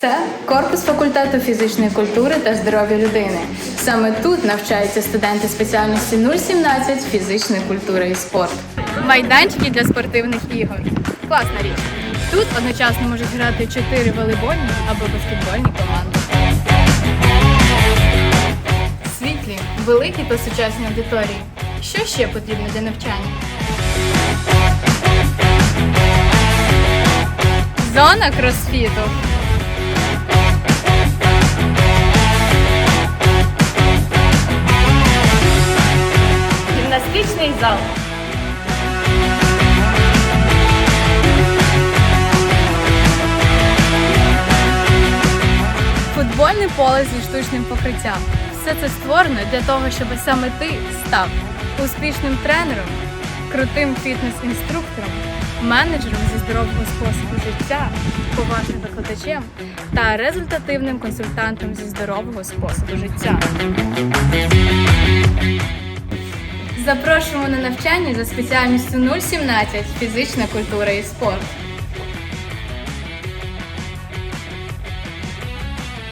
Це корпус факультету фізичної культури та здоров'я людини. Саме тут навчаються студенти спеціальності 017 фізична культура і спорт. Майданчики для спортивних ігор. Класна річ. Тут одночасно можуть грати чотири волейбольні або баскетбольні команди. Світлі, великі та сучасні аудиторії. Що ще потрібно для навчання? Зона кросфіту. Гімнастичний зал. Футбольне поле зі штучним покриттям. Все це створено для того, щоб саме ти став успішним тренером, крутим фітнес-інструктором, менеджером зі здорового способу життя, поважним викладачем та результативним консультантом зі здорового способу життя. Запрошуємо на навчання за спеціальністю 017 фізична культура і спорт.